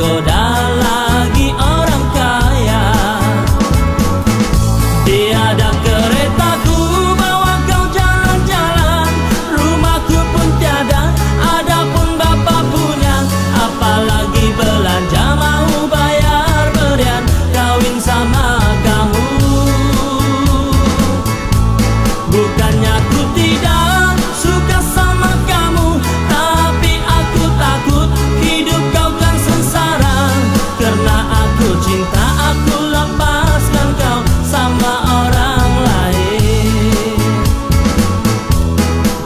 多大 Cinta aku lepaskan kau sama orang lain.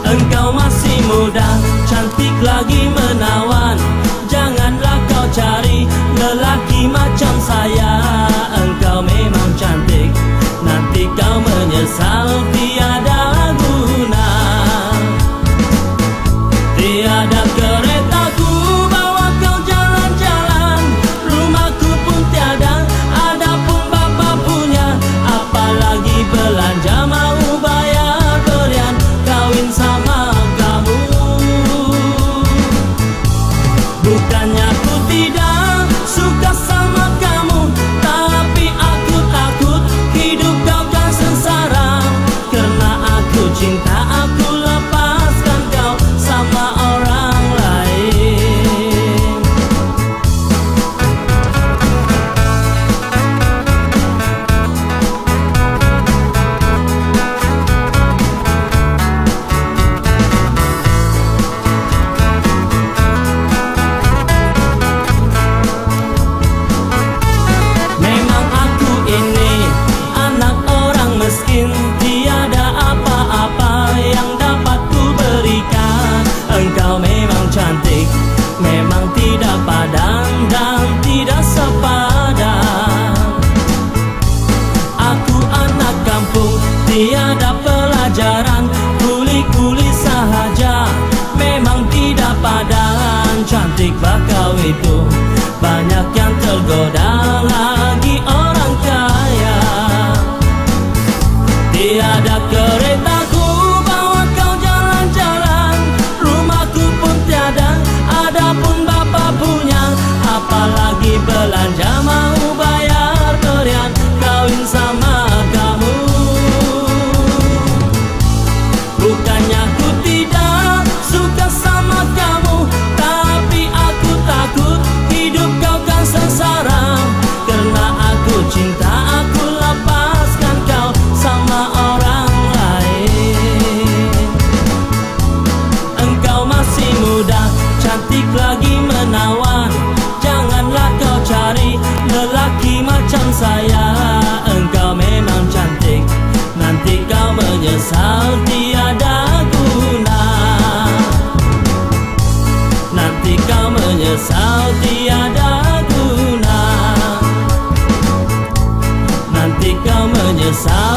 Engkau masih muda, cantik lagi menawan. Janganlah kau cari lelaki macam saya. memang tidak padang dan tidak sepadan Aku anak kampung, tiada pelajaran Kuli-kuli sahaja, memang tidak padan Cantik bakau itu, banyak yang tergoda lagi orang kaya. Tiada kereta Yes, I